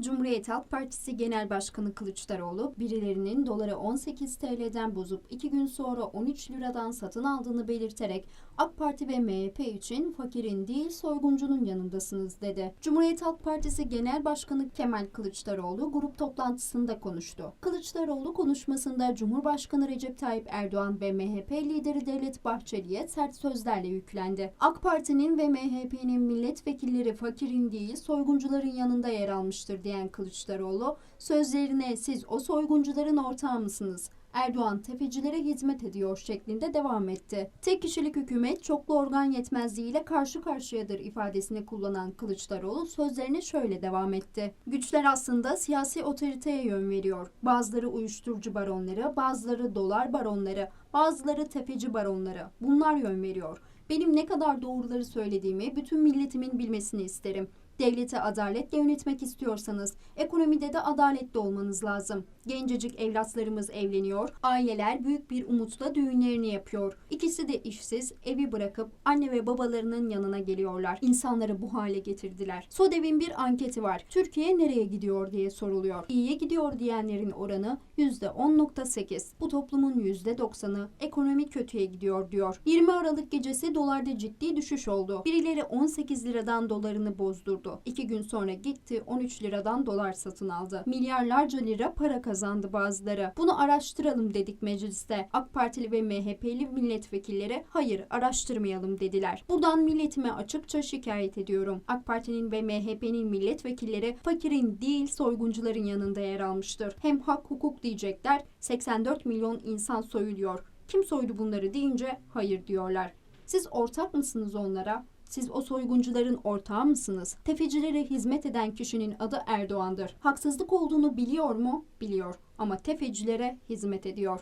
Cumhuriyet Halk Partisi Genel Başkanı Kılıçdaroğlu, birilerinin doları 18 TL'den bozup 2 gün sonra 13 liradan satın aldığını belirterek AK Parti ve MHP için fakirin değil soyguncunun yanındasınız dedi. Cumhuriyet Halk Partisi Genel Başkanı Kemal Kılıçdaroğlu grup toplantısında konuştu. Kılıçdaroğlu konuşmasında Cumhurbaşkanı Recep Tayyip Erdoğan ve MHP lideri Devlet Bahçeli'ye sert sözlerle yüklendi. AK Parti'nin ve MHP'nin milletvekilleri fakirin değil soyguncuların yanında yer almıştır diyen Kılıçdaroğlu, sözlerine siz o soyguncuların ortağı mısınız? Erdoğan tefecilere hizmet ediyor şeklinde devam etti. Tek kişilik hükümet çoklu organ yetmezliğiyle karşı karşıyadır ifadesini kullanan Kılıçdaroğlu sözlerine şöyle devam etti. Güçler aslında siyasi otoriteye yön veriyor. Bazıları uyuşturucu baronları, bazıları dolar baronları, bazıları tefeci baronları. Bunlar yön veriyor. Benim ne kadar doğruları söylediğimi bütün milletimin bilmesini isterim. Devleti adaletle yönetmek istiyorsanız ekonomide de adaletli olmanız lazım. Gencecik evlatlarımız evleniyor, aileler büyük bir umutla düğünlerini yapıyor. İkisi de işsiz, evi bırakıp anne ve babalarının yanına geliyorlar. İnsanları bu hale getirdiler. SODEV'in bir anketi var. Türkiye nereye gidiyor diye soruluyor. İyiye gidiyor diyenlerin oranı %10.8. Bu toplumun %90'ı ekonomi kötüye gidiyor diyor. 20 Aralık gecesi dolarda ciddi düşüş oldu. Birileri 18 liradan dolarını bozdurdu. İki gün sonra gitti 13 liradan dolar satın aldı. Milyarlarca lira para kazandı bazıları. Bunu araştıralım dedik mecliste. AK Partili ve MHP'li milletvekilleri hayır araştırmayalım dediler. Buradan milletime açıkça şikayet ediyorum. AK Parti'nin ve MHP'nin milletvekilleri fakirin değil soyguncuların yanında yer almıştır. Hem hak hukuk diyecekler 84 milyon insan soyuluyor. Kim soydu bunları deyince hayır diyorlar. Siz ortak mısınız onlara? Siz o soyguncuların ortağı mısınız? Tefecilere hizmet eden kişinin adı Erdoğan'dır. Haksızlık olduğunu biliyor mu? Biliyor. Ama tefecilere hizmet ediyor.